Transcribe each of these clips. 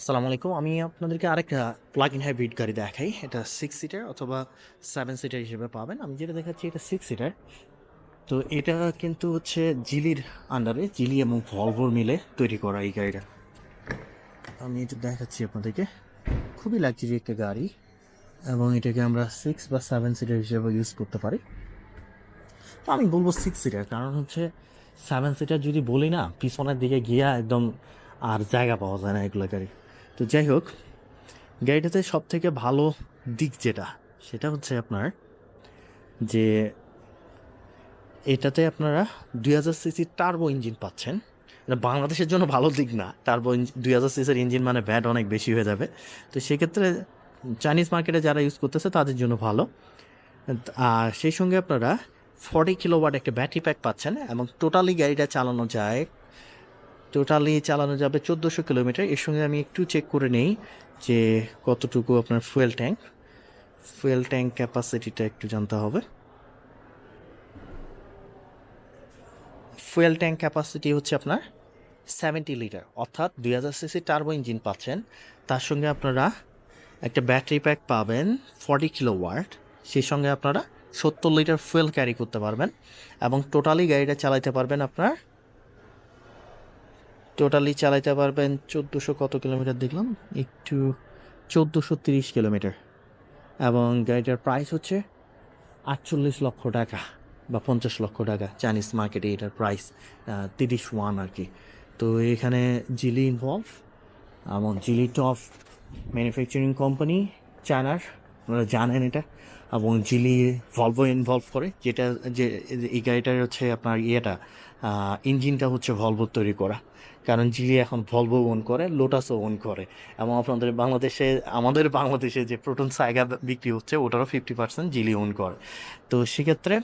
আসসালামু আলাইকুম। আমি আপনাদেরকে আরেকটা প্লাগ ইন হাইব্রিড গাড়ি দেখাই। এটা সিক্স সিটার অথবা সেভেন সিটার হিসেবে পাবেন। আমি যেটা দেখাচ্ছি, এটা সিক্স সিটার তো এটা কিন্তু হচ্ছে জিলির আন্ডারে জিলি এবং ভলভোর মিলে তৈরি করা এই গাড়িটা। আমি এটা দেখাচ্ছি আপনাদেরকে। খুবই লাক্সারি একটা গাড়ি এবং এটাকে আমরা সিক্স বা সেভেন সিটার হিসেবে ইউজ করতে পারি। তো আমি বলব সিক্স সিটার কারণ হচ্ছে সেভেন সিটার যদি বলি না, পিছনের দিকে গিয়া একদম আর জায়গা পাওয়া যায় না এগুলো গাড়ি। তো যাই হোক, গাড়িটাতে সব থেকে ভালো দিক যেটা, সেটা হচ্ছে আপনার যে এটাতে আপনারা দুই হাজার সিসি টার্বো ইঞ্জিন পাচ্ছেন। এটা বাংলাদেশের জন্য ভালো দিক না টার্বো দুই হাজার সিসির ইঞ্জিন মানে ভ্যাট অনেক বেশি হয়ে যাবে। তো সেক্ষেত্রে চাইনিজ মার্কেটে যারা ইউজ করতেছে, তাদের জন্য ভালো। আর সেই সঙ্গে আপনারা ফর্টি কিলোওয়াট একটা ব্যাটারি প্যাক পাচ্ছেন এবং টোটালি গাড়িটা চালানো যায় টোটালি চালানো যাবে চোদ্দোশো কিলোমিটার। এর সঙ্গে আমি একটু চেক করে নেই যে কতটুকু আপনার ফুয়েল ট্যাঙ্ক ফুয়েল ট্যাঙ্ক ক্যাপাসিটিটা একটু জানতে হবে। ফুয়েল ট্যাঙ্ক ক্যাপাসিটি হচ্ছে আপনার সেভেন্টি লিটার অর্থাৎ দুই হাজার সিসি টার্বো ইঞ্জিন পাচ্ছেন। তার সঙ্গে আপনারা একটা ব্যাটারি প্যাক পাবেন ফর্টি কিলো ওয়াট সেই সঙ্গে আপনারা সত্তর লিটার ফুয়েল ক্যারি করতে পারবেন এবং টোটালি গাড়িটা চালাতে পারবেন আপনার টোটালি চালাইতে পারবেন চোদ্দোশো কত কিলোমিটার দেখলাম? একটু চোদ্দোশো তিরিশ কিলোমিটার। এবং গাড়িটার প্রাইস হচ্ছে আটচল্লিশ লক্ষ টাকা বা পঞ্চাশ লক্ষ টাকা। চাইনিজ মার্কেটে এটার প্রাইস তিরিশ ওয়ান আর কি। তো এখানে জিলি ইনভলভ এবং জিলি টপ ম্যানুফ্যাকচারিং কোম্পানি চায়নার আপনারা জানেন এটা। এবং জিলি ভলভো ইনভলভ করে, যেটা যে, এই গাড়িটার হচ্ছে আপনার ইয়েটা ইঞ্জিনটা হচ্ছে ভলভো তৈরি করা। কারণ জিলি এখন ভলভো ওন করে, লোটাসও ওন করে। এবং আপনাদের বাংলাদেশে, আমাদের বাংলাদেশে যে প্রোটন সাইগা বিক্রি হচ্ছে, ওটারও ফিফটি পার্সেন্ট জিলি ওন করে। তো সেক্ষেত্রে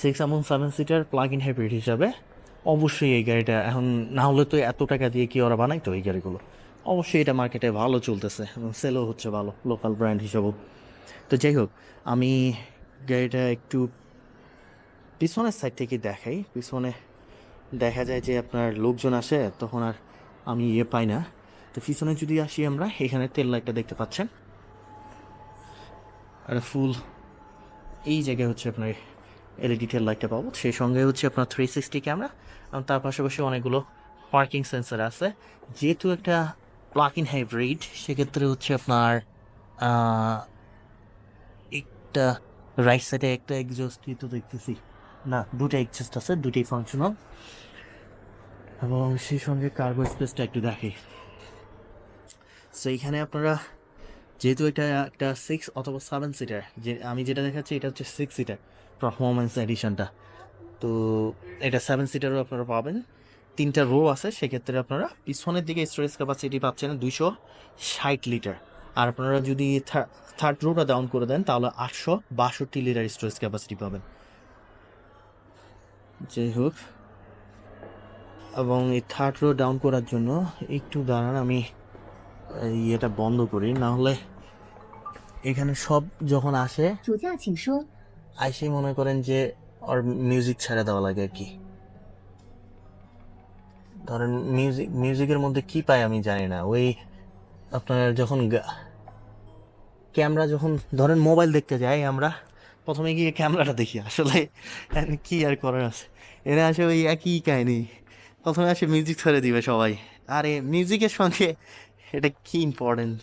সিক্স এবং seven seater plug in hybrid হিসাবে অবশ্যই এই গাড়িটা, এখন না হলে তো এত টাকা দিয়ে কি ওরা বানাইতো এই গাড়িগুলো? অবশ্যই এটা মার্কেটে ভালো চলতেছে, এবং সেলও হচ্ছে ভালো লোকাল ব্র্যান্ড হিসাবেও। তো যাই হোক, আমি গাড়িটা একটু পিছনের সাইড থেকে দেখাই, পিছনে দেখা যায় যে আপনার লোকজন আসে, তখন আর আমি ইয়ে পাই না। তো পিছনে যদি আসি আমরা, এখানে তেল লাইটটা দেখতে পাচ্ছেন। আর ফুল এই জায়গায় হচ্ছে আপনার এলইডি টেল লাইটটা পাবো। সেই সঙ্গে হচ্ছে আপনার থ্রি সিক্সটি ক্যামেরা এবং তার পাশাপাশি অনেকগুলো পার্কিং সেন্সার আছে। যেহেতু একটা প্লাগ ইন হাইব্রিড সেক্ষেত্রে হচ্ছে আপনার একটা রাইট সাইডে একটা এক্সস্ট তো দেখতেছি। না দুটো এক্সস্ট আছে, দুটোই ফাংশনাল এবং সেই সঙ্গে কার্গো স্পেসটা একটু দেখি। সো এইখানে আপনারা যেহেতু এটা একটা সিক্স অথবা সেভেন সিটার যে আমি যেটা দেখাচ্ছি এটা হচ্ছে সিক্স সিটার পারফরমেন্স এডিশনটা তো এটা সেভেন সিটারও আপনারা পাবেন। তিনটা রো আছে, সেক্ষেত্রে আপনারা পিছনের দিকে স্টোরেজ ক্যাপাসিটি পাচ্ছেন দুইশো ষাট লিটার আর আপনারা যদি থার্ড রোটা ডাউন করে দেন, তাহলে আটশো বাষট্টি লিটার স্টোরেজ ক্যাপাসিটি পাবেন। যাই হোক। এবং এই থার্ড রো ডাউন করার জন্য একটু দাঁড়ান আমি ইয়েটা বন্ধ করি। না হলে এখানে সব যখন আসে আইসে মনে করেন যে ওর মিউজিক ছেড়ে দেওয়া লাগে আর কি। ধরেন মিউজিক মিউজিকের মধ্যে কি পাই আমি জানি না। ওই আপনার যখন ক্যামেরা যখন ধরেন মোবাইল দেখতে যাই আমরা প্রথমে গিয়ে ক্যামেরাটা দেখি, আসলে কি আর করার আছে। এরা আসে ওই একই কাহিনি। প্রথমে আসে মিউজিক ছেড়ে দিবে সবাই। আরে মিউজিকের সঙ্গে এটা কি ইম্পর্টেন্স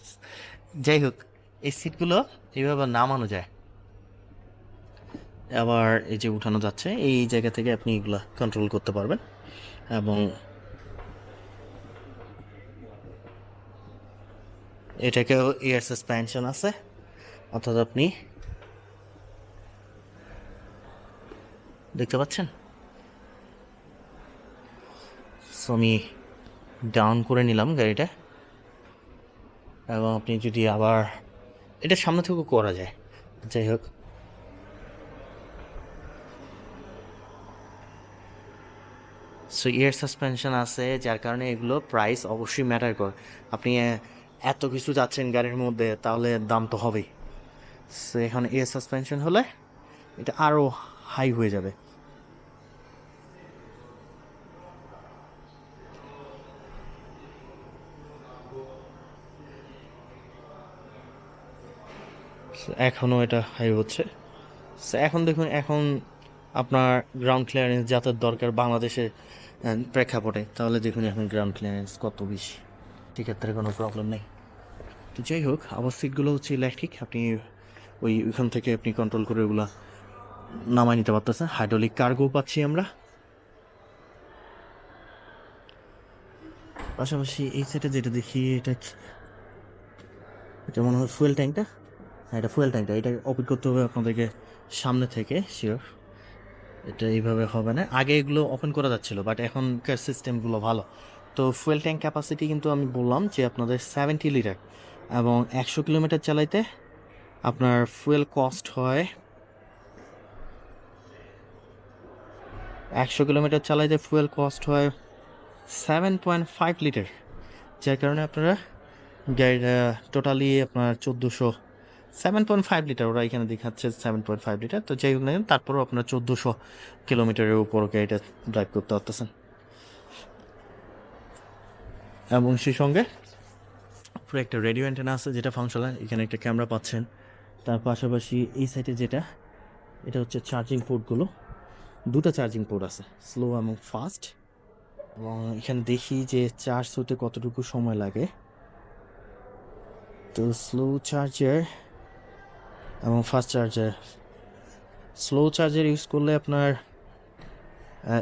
যাই হোক, এই সিটগুলো এইভাবে নামানো যায়। আবার এই যে উঠানো যাচ্ছে, এই জায়গা থেকে আপনি এগুলো কন্ট্রোল করতে পারবেন। এবং এটাকেও এয়ার সাসপেনশন আছে। অর্থাৎ আপনি দেখতে পাচ্ছেন? সো আমি ডাউন করে নিলাম গাড়িটা। এবং আপনি যদি আবার এটা সামনে থেকেও করা যায়। যাই হোক। সো ইয়ার সাসপেনশন আছে, যার কারণে এগুলো প্রাইস অবশ্যই ম্যাটার করে। আপনি এত কিছু যাচ্ছেন গাড়ির মধ্যে, তাহলে দাম তো হবেই। সো এখন এয়ার সাসপেনশন হলে এটা আরও হাই হয়ে যাবে। এখনও এটা হাই হচ্ছে। এখন দেখুন এখন আপনার গ্রাউন্ড ক্লিয়ারেন্স যাতায়াত দরকার বাংলাদেশের আহ, প্রেক্ষাপটে। তাহলে দেখুন এখন গ্রাউন্ড ক্লিয়ারেন্স কত বেশি। সেক্ষেত্রে কোনো প্রবলেম নেই। তো যাই হোক আবার সিটগুলো হচ্ছে ইলেকট্রিক আপনি ওই ওইখান থেকে আপনি কন্ট্রোল করে ওগুলো নামাই নিতে পারতেছেন। হাইড্রোলিক কার্গো পাচ্ছি আমরা। পাশাপাশি এই সাইডে যেটা দেখি এটা এটা মনে হয় ফুয়েল ট্যাঙ্কটা হ্যাঁ এটা ফুয়েল ট্যাঙ্কটা এটা ওপেন করতে হবে আপনাদেরকে সামনে থেকে শিওর এটা এইভাবে হবে না। আগে এগুলো ওপেন করা যাচ্ছিল বাট এখনকার সিস্টেমগুলো ভালো। তো ফুয়েল ট্যাঙ্ক ক্যাপাসিটি কিন্তু আমি বললাম যে আপনাদের সেভেন্টি লিটার এবং একশো কিলোমিটার চালাইতে আপনার ফুয়েল কস্ট হয় একশো কিলোমিটার চালাইতে ফুয়েল কস্ট হয় সেভেন পয়েন্ট ফাইভ লিটার যার কারণে আপনারা গাড়িটা টোটালি আপনার চোদ্দোশো সেভেন পয়েন্ট ফাইভ লিটার ওরা এখানে দেখাচ্ছে সেভেন পয়েন্ট ফাইভ লিটার তো যাই হোক না তারপরেও আপনার চোদ্দোশো কিলোমিটারের উপর গাড়িটা ড্রাইভ করতে পারতেছেন। এবং সেই সঙ্গে পুরো একটা রেডিও অ্যান্টেনা আছে, যেটা ফাংশন ফাংশনাল এখানে একটা ক্যামেরা পাচ্ছেন। তার পাশাপাশি এই সাইডে যেটা, এটা হচ্ছে চার্জিং পোর্টগুলো দুটা চার্জিং পোর্ট আছে স্লো এবং ফাস্ট এবং এখানে দেখি যে চার্জ হতে কতটুকু সময় লাগে। তো স্লো চার্জার এবং fast charger slow charger use করলে আপনার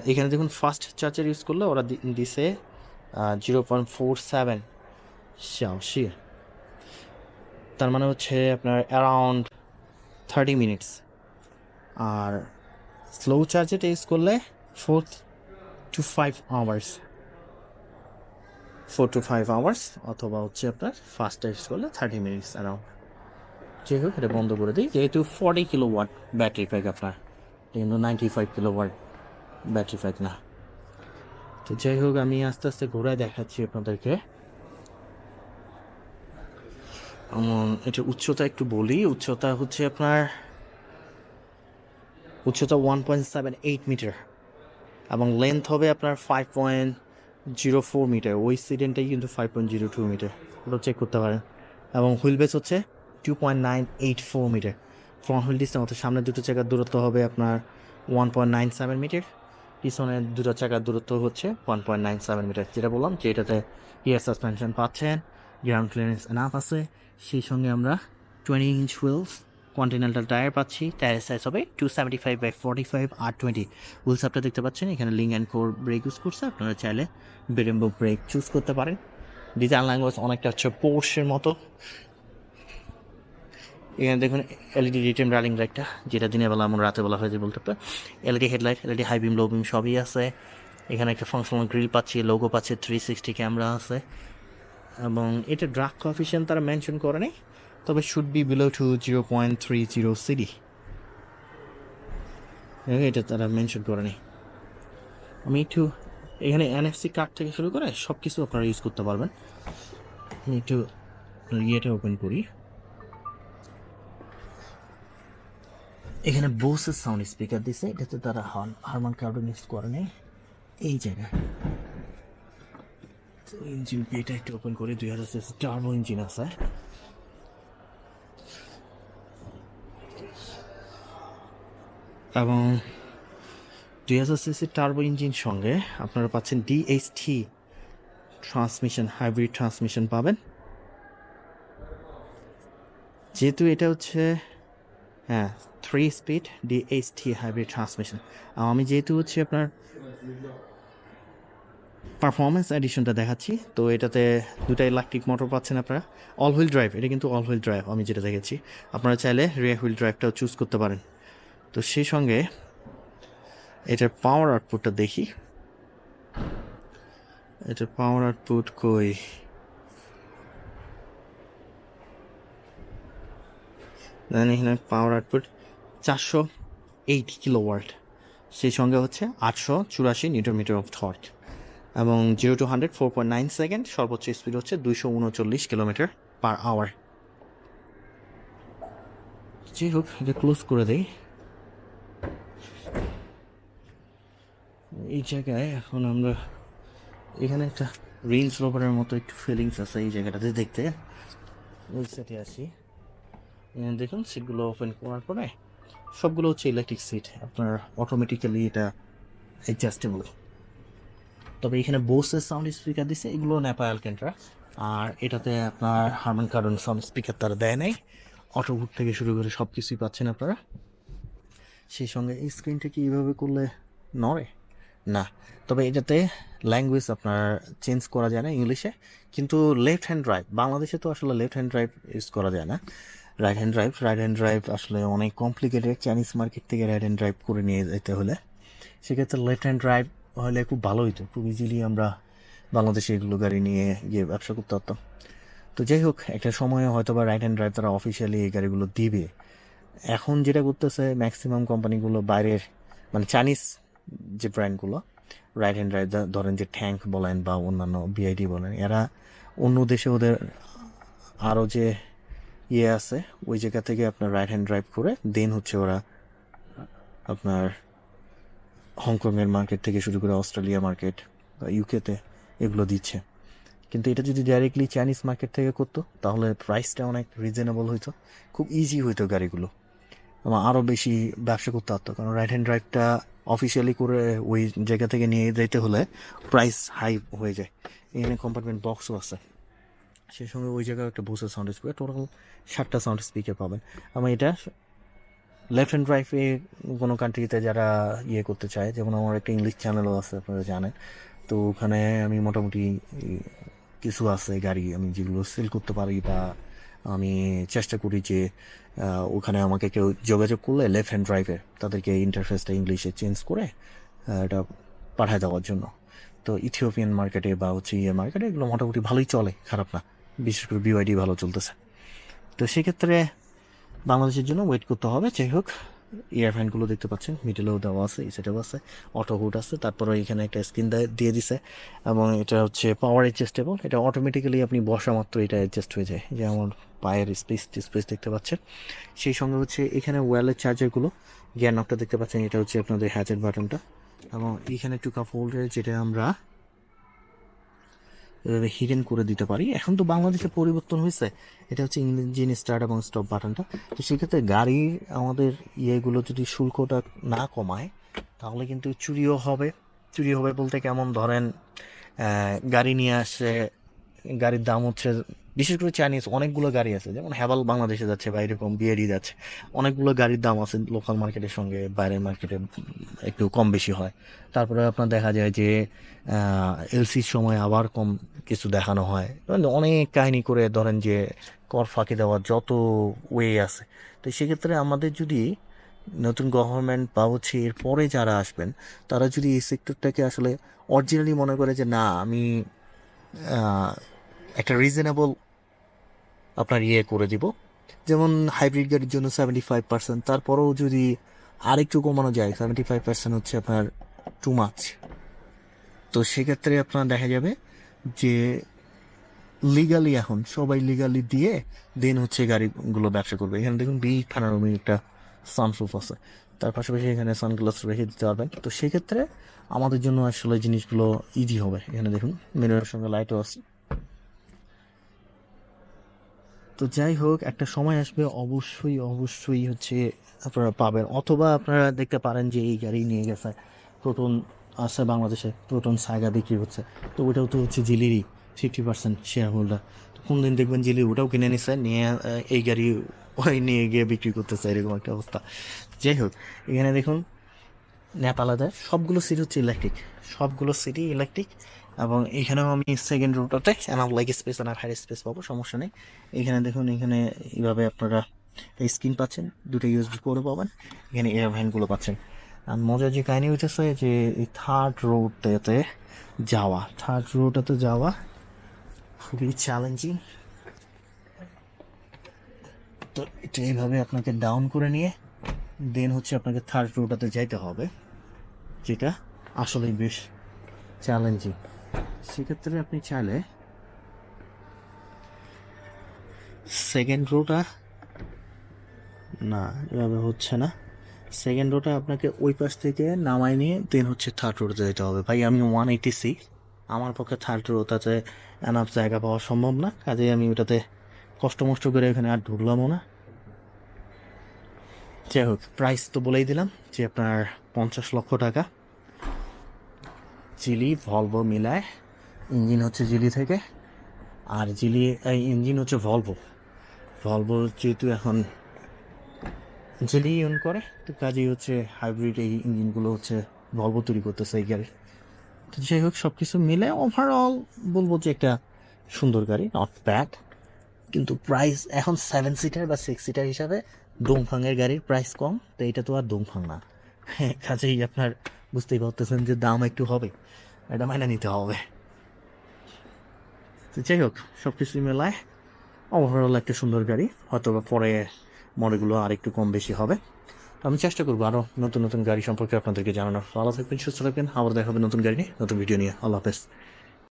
এখানে দেখুন ফাস্ট চার্জার ইউজ করলে ওরা দিছে জিরো পয়েন্ট ফোর সেভেন শি তার মানে হচ্ছে আপনার অ্যারাউন্ড থার্টি মিনিটস আর স্লো চার্জারটা ইউজ করলে four to five hours four to five hours অথবা হচ্ছে আপনার ফাস্ট ইউজ করলে থার্টি মিনিটস অ্যারাউন্ড যাই হোক এটা বন্ধ করে দিই, যেহেতু forty kilowatt battery pack আপনার। কিন্তু ninety five kilowatt battery pack না। তো যাই হোক, আমি আস্তে আস্তে ঘোরায় দেখাচ্ছি আপনাদেরকে। এটা উচ্চতা একটু বলি, উচ্চতা হচ্ছে আপনার, উচ্চতা one point seven eight metre এবং লেন্থ হবে আপনার five point zero four metre ওই সিডেন্টাই কিন্তু five point zero two metre ওটা চেক করতে পারেন। এবং হুইল বেস হচ্ছে two point nine eight four metre front wheel distance অর্থাৎ সামনের দুটো চাকার দূরত্ব হবে আপনার one point nine seven metre পিছনের দুটো চাকার দূরত্ব হচ্ছে one point nine seven metre যেটা বললাম যে এটাতে ইয়ার সাসপেনশন পাচ্ছেন গ্রাউন্ড ক্লিয়ারেন্স এনাফ আছে। সেই সঙ্গে আমরা twenty inch wheels Continental tyre পাচ্ছি। টায়ার সাইজ হবে two seventy five by forty five R twenty wheels আপটা দেখতে পাচ্ছেন, এখানে link and core brake use করছে। আপনারা চাইলে বেরেম্বো ব্রেক চুজ করতে পারেন। ডিজাইন ল্যাঙ্গুয়েজ অনেকটা হচ্ছে পোর্সের মতো। এখানে দেখুন এলইডি রিটেম রালিং লাইটটা যেটা দিনের বেলা আমরা রাতে বেলা হয়েছে বলতে পারে LED headlight LED high beam low beam সবই আছে। এখানে একটা ফাংশনাল গ্রিল পাচ্ছি লোগো পাচ্ছি থ্রি সিক্সটি ক্যামেরা আছে। এবং এটা ড্রাগ কফিসিয়ান তারা মেনশন করে নেই, তবে should be below to zero point three zero CD এটা তারা মেনশন করে নেই। আমি একটু এখানে এনএফসি কার্ড থেকে শুরু করে সব কিছু আপনারা ইউজ করতে পারবেন। আমি একটু ইয়েটা ওপেন করি। এখানে বোসের সাউন্ড স্পিকার দিছে এটাতে তারা হারমান কার্ডন ইউজ করে নেই। এই জায়গায়। ইঞ্জিন এটা একটু ওপেন করে, দুই হাজার সিসি টার্বো ইঞ্জিন আছে। এবং দুই হাজার সিসি টার্বো ইঞ্জিন সঙ্গে আপনারা পাচ্ছেন ডিএইচটি ট্রান্সমিশন হাইব্রিড ট্রান্সমিশন পাবেন। যেহেতু এটা হচ্ছে হ্যাঁ three speed DHT hybrid transmission আমি যেহেতু হচ্ছে আপনার পারফরমেন্স এডিশনটা দেখাচ্ছি, তো এটাতে দুটা ইলেকট্রিক মোটর পাচ্ছেন আপনারা। অল হুইল ড্রাইভ এটা কিন্তু অল হুইল ড্রাইভ আমি যেটা দেখেছি। আপনারা চাইলে রিয়ার হুইল ড্রাইভটাও চুজ করতে পারেন। তো সেই সঙ্গে এটার পাওয়ার আউটপুটটা দেখি। এটার পাওয়ার আউটপুট কই? দেন এখানে পাওয়ার আউটপুট চারশো এইট কিলো ওয়ার্ড সেই সঙ্গে হচ্ছে আটশো চুরাশি নিউটন মিটার অফ থট এবং zero to hundred four point nine second সর্বোচ্চ স্পিড হচ্ছে দুইশো উনচল্লিশ কিলোমিটার পার আওয়ার যাই হোক এটা ক্লোজ করে দেই। এই জায়গায় এখন আমরা এখানে একটা রেঞ্জ রোভারের মতো একটু ফিলিংস আছে এই জায়গাটাতে দেখতে। ওই সাইডে আসি। দেখুন সিটগুলো ওপেন করার পরে সবগুলো হচ্ছে ইলেকট্রিক সিট আপনার অটোমেটিক্যালি এটা অ্যাডজাস্টেবল তবে এখানে বোসের সাউন্ড স্পিকার দিছে, এগুলো নেপা অ্যালকেন্ট্রা আর এটাতে আপনার হারমান কার্ডন সাউন্ড স্পিকার তারা দেয় নাই। অটোবুক থেকে শুরু করে সব কিছুই পাচ্ছেন আপনারা। সেই সঙ্গে এই স্ক্রিনটা কি এইভাবে করলে নড়ে? না। তবে এটাতে ল্যাঙ্গুয়েজ আপনার চেঞ্জ করা যায় না ইংলিশে কিন্তু লেফট হ্যান্ড ড্রাইভ বাংলাদেশে তো আসলে লেফট হ্যান্ড ড্রাইভ ইউজ করা যায় না। Right hand drive right hand drive আসলে অনেক কমপ্লিকেটেড চাইনিজ মার্কেট থেকে রাইট হ্যান্ড ড্রাইভ করে নিয়ে যেতে হলে। সেক্ষেত্রে লেফট হ্যান্ড ড্রাইভ হলে খুব ভালো হতো খুব ইজিলি আমরা বাংলাদেশে এগুলো গাড়ি নিয়ে গিয়ে ব্যবসা করতে পারতাম। তো যাই হোক, একটা সময়ে হয়তো বা রাইট হ্যান্ড ড্রাইভ তারা অফিসিয়ালি এই গাড়িগুলো দিবে। এখন যেটা করতেছে ম্যাক্সিমাম কোম্পানিগুলো বাইরের মানে চাইনিজ যে ব্র্যান্ডগুলো রাইট হ্যান্ড ড্রাইভ ধরেন যে ট্যাঙ্ক বলেন বা অন্যান্য বিআইডি বলেন, এরা অন্য দেশে ওদের আরও যে ইয়ে আছে, ওই জায়গা থেকে আপনার রাইট হ্যান্ড ড্রাইভ করে দেন হচ্ছে ওরা আপনার হংকংয়ের মার্কেট থেকে শুরু করে অস্ট্রেলিয়া মার্কেট বা ইউকেতে এগুলো দিচ্ছে। কিন্তু এটা যদি ডাইরেক্টলি চাইনিজ মার্কেট থেকে করতো, তাহলে প্রাইসটা অনেক রিজনেবল হইতো। খুব ইজি হইতো গাড়িগুলো। এবং আরও বেশি ব্যবসা করতে পারতো কারণ রাইট হ্যান্ড ড্রাইভটা অফিসিয়ালি করে ওই জায়গা থেকে নিয়ে যেতে হলে প্রাইস হাই হয়ে যায়। এখানে কম্পার্টমেন্ট বক্সও আছে। সেই সঙ্গে ওই জায়গায় একটা বুসের সাউন্ড স্পিকার টোটাল ষাটটা সাউন্ড স্পিকার পাবেন। আমি এটা লেফট হ্যান্ড ড্রাইভে কোনো কান্ট্রিতে যারা ইয়ে করতে চায়, যেমন আমার একটা ইংলিশ চ্যানেলও আছে, আপনারা জানেন। তো ওখানে আমি মোটামুটি কিছু আছে গাড়ি, আমি যেগুলো সেল করতে পারি বা আমি চেষ্টা করি যে ওখানে আমাকে কেউ যোগাযোগ করলে লেফট হ্যান্ড ড্রাইভে তাদেরকে ইন্টারফেসটা ইংলিশে চেঞ্জ করে এটা পাঠায় দেওয়ার জন্য। তো ইথিওপিয়ান মার্কেটে বা হচ্ছে ইয়ে মার্কেটে এগুলো মোটামুটি ভালোই চলে, খারাপ না। বিশেষ করে বিওয়াইডি ভালো চলতেছে। তো সেক্ষেত্রে বাংলাদেশের জন্য ওয়েট করতে হবে। যাই হোক ইয়ার ফ্যানগুলো দেখতে পাচ্ছেন মিডলেও দেওয়া আছে সাইডেও আছে অটো হুড আছে, তারপরে এখানে একটা স্ক্রিন দিয়ে দিছে। এবং এটা হচ্ছে পাওয়ার অ্যাডজাস্টেবল এটা অটোমেটিক্যালি আপনি বসা মাত্র এটা অ্যাডজাস্ট হয়ে যায়। যে আমার পায়ের স্পেস স্পেস দেখতে পাচ্ছেন, সেই সঙ্গে হচ্ছে এখানে ওয়্যালের চার্জারগুলো জ্ঞান নকটা দেখতে পাচ্ছেন, এটা হচ্ছে আপনাদের হ্যাচের বাটনটা এবং এখানে টু কাপ হোল্ডার যেটা আমরা হিডেন করে দিতে পারি। এখন তো বাংলাদেশে পরিবর্তন হয়েছে। এটা হচ্ছে ইঞ্জিন স্টার্ট এবং স্টপ বাটনটা তো সেক্ষেত্রে গাড়ি আমাদের ইয়েগুলো যদি শুল্কটা না কমায়, তাহলে কিন্তু চুরিও হবে। চুরি হবে বলতে কেমন ধরেন গাড়ি নিয়ে আসে, গাড়ির দাম হচ্ছে বিশেষ করে চাইনিজ অনেকগুলো গাড়ি আছে। যেমন হ্যাভাল বাংলাদেশে যাচ্ছে বা এরকম বিএডি যাচ্ছে। অনেকগুলো গাড়ির দাম আছে লোকাল মার্কেটের সঙ্গে, বাইরের মার্কেটে একটু কম বেশি হয়। তারপরে আপনার দেখা যায় যে এলসির সময় আবার কম কিছু দেখানো হয়। অনেক কাহিনী করে ধরেন যে, কর ফাঁকি দেওয়ার যত ওয়ে আছে। তো সেক্ষেত্রে আমাদের যদি নতুন গভর্নমেন্ট বা হচ্ছে এর পরে যারা আসবেন, তারা যদি এই সেক্টরটাকে আসলে অরিজিনালি মনে করে যে, না, আমি একটা রিজনেবল আপনার ইয়ে করে দিব। যেমন হাইব্রিড গাড়ির জন্য সেভেন্টি ফাইভ পার্সেন্ট তারপরেও যদি আরেকটু কমানো যায় সেভেন্টি ফাইভ পার্সেন্ট হচ্ছে আপনার টু মাছ তো সেক্ষেত্রে আপনার দেখা যাবে যে লিগালি এখন সবাই লিগালি দিয়ে দেন হচ্ছে গাড়িগুলো ব্যবসা করবে। এখানে দেখুন বি পানারমি একটা সানপ্রুফ আছে। তার পাশাপাশি এখানে সানগ্লাস রেখে দিতে পারবেন। তো সেক্ষেত্রে আমাদের জন্য আসলে জিনিসগুলো ইজি হবে। এখানে দেখুন মিররের সঙ্গে লাইটও আছে। তো যাই হোক, একটা সময় আসবে, অবশ্যই অবশ্যই হচ্ছে আপনারা পাবেন। অথবা আপনারা দেখতে পারেন যে এই গাড়ি নিয়ে গেছে প্রোটন আসছে বাংলাদেশে প্রোটন সাগা বিক্রি হচ্ছে। তো ওটাও তো হচ্ছে জিলিরই ফিফটি পার্সেন্ট শেয়ার হোল্ডার তো কোন দিন দেখবেন জিলি ওটাও কিনে নিচ্ছে নিয়ে এই গাড়ি ওই নিয়ে গিয়ে বিক্রি করতেছে, এরকম একটা অবস্থা। যাই হোক, এখানে দেখুন, নেপালাদের সবগুলো সিট হচ্ছে ইলেকট্রিক সবগুলো সিটি ইলেকট্রিক এবং এখানেও আমি second রুটটাতে enough like space enough high space পাবো, সমস্যা নেই। এখানে দেখুন, এখানে এইভাবে আপনারা স্ক্রিন পাচ্ছেন, দুটো ইউএসবি করে পাবেন, এখানে এয়ার ভ্যানগুলো পাচ্ছেন। আর মজার যে কাহিনী হইতেছে যে এই থার্ড রোডটাতে যাওয়া থার্ড রোডটাতে যাওয়া খুবই চ্যালেঞ্জিং তো এটা এইভাবে আপনাকে ডাউন করে নিয়ে দেন হচ্ছে আপনাকে থার্ড রোডটাতে যাইতে হবে, যেটা আসলেই বেশ চ্যালেঞ্জিং সেক্ষেত্রে আপনি চাইলে সেকেন্ড রোটা না, এভাবে হচ্ছে না। সেকেন্ড রোটা আপনাকে ওই পাশ থেকে নামাই নিয়ে দেন হচ্ছে থার্ড রোডে যেতে হবে। ভাই, আমি ওয়ান এইটি সিক্স আমার পক্ষে থার্ড রোটাতে এনাফ জায়গা পাওয়া সম্ভব না। কাজেই আমি ওটাতে কষ্ট মষ্ট করে এখানে আর ঢুকলামও না। যাই হোক প্রাইস তো বলেই দিলাম যে আপনার পঞ্চাশ লক্ষ টাকা। চিলি ভলভো মিলায় ইঞ্জিন হচ্ছে জিলি থেকে, আর জিলি ইঞ্জিন হচ্ছে ভলভো। ভলভো যেহেতু এখন জিলি ইউন করে, তো কাজেই হচ্ছে হাইব্রিড এই ইঞ্জিনগুলো হচ্ছে ভলভো তৈরি করতেছে এই গাড়ি। তো যাই হোক সব কিছু মিলে ওভারঅল বলব যে একটা সুন্দর গাড়ি নট ব্যাড কিন্তু প্রাইস এখন সেভেন সিটার বা সিক্স সিটার হিসাবে দোংফাংয়ের গাড়ির প্রাইস কম, তো এটা তো আর দোংফাং না। কাজেই আপনার বুঝতেই পারতেছেন যে দাম একটু হবে, এটা মাইনে নিতে হবে। তো যাই হোক সব কিছু মেলায় ওভারঅল একটা সুন্দর গাড়ি হয়তো পরে মডেলগুলো আর একটু কম বেশি হবে। আমি চেষ্টা করব আরও নতুন নতুন গাড়ি সম্পর্কে আপনাদেরকে জানানোর। ভালো থাকবেন, সুস্থ থাকবেন। আবার দেখা হবে নতুন গাড়ি নিয়ে, নতুন ভিডিও নিয়ে। আল্লাহ হাফেজ।